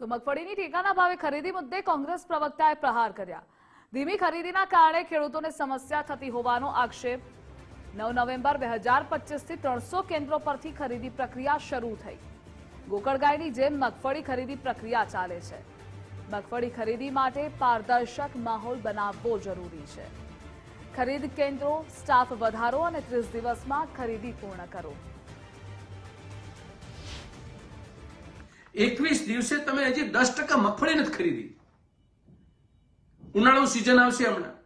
તો મગફળીની ટેકાના ભાવે ખરીદી મુદ્દે કોંગ્રેસ પ્રવક્તાએ પ્રહાર કર્યા. ધીમી ખરીદીના કારણે ખેડૂતોને સમસ્યા થતી હોવાનો આક્ષેપ. નવ નવેમ્બર બે હજાર પચીસથી ત્રણસો કેન્દ્રો પરથી ખરીદી પ્રક્રિયા શરૂ થઈ. ગોકળગાયની જેમ મગફળી ખરીદી પ્રક્રિયા ચાલે છે. મગફળી ખરીદી માટે પારદર્શક માહોલ બનાવવો જરૂરી છે. ખરીદ કેન્દ્રો, સ્ટાફ વધારો અને ત્રીસ દિવસમાં ખરીદી પૂર્ણ કરો. એકવીસ દિવસે તમે હજી દસ ટકા મગફળી નથી ખરીદી. ઉનાળુ સિઝન આવશે હમણાં.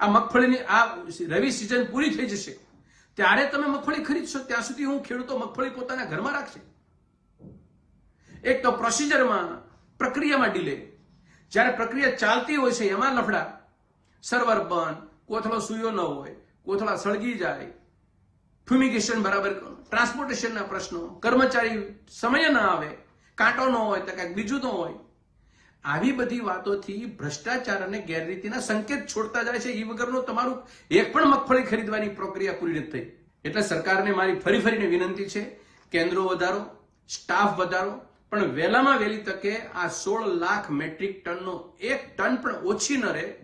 આ મગફળીની આ રવિ સિઝન પૂરી થઈ જશે. ત્યારે તમે મગફળી ખરીદશો, ત્યાં સુધી હું ખેડૂતો મગફળી પોતાના ઘરમાં રાખશે. એક તો પ્રોસિજરમાં પ્રક્રિયામાં ડીલે જ્યારે પ્રક્રિયા ચાલતી હોય છે, એમાં લફડા સર્વર બંધ, કોથળો સૂયો ન હોય, કોથળા સળગી જાય ફ્યુમિગેશન બરાબર ટ્રાન્સપોર્ટેશનના પ્રશ્નો. કર્મચારી સમય ન આવે, કાંટો ન હોય તો કાંઈક બીજું ન હોય. આવી બધી વાતોથી ભ્રષ્ટાચાર અને ગેરરીતિના સંકેત છોડતા જાય છે. એ વગરનું તમારું એક પણ મગફળી ખરીદવાની પ્રક્રિયા પૂરી નથી થઈ. એટલે સરકારને મારી ફરી ફરીને વિનંતી છે, કેન્દ્રો વધારો, સ્ટાફ વધારો, પણ વહેલામાં વહેલી તકે આ સોળ લાખ મેટ્રિક ટનનો એક ટન પણ ઓછી ન રહે.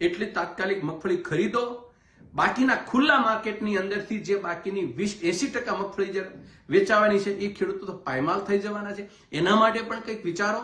એટલી તાત્કાલિક મગફળી ખરીદો બાકીના ખુલ્લા માર્કેટની અંદરથી જે બાકીની વીસ એસી ટકા મગફળી જે વેચાવાની છે એ ખેડૂતો તો પાયમાલ થઈ જવાના છે. એના માટે પણ કંઈક વિચારો?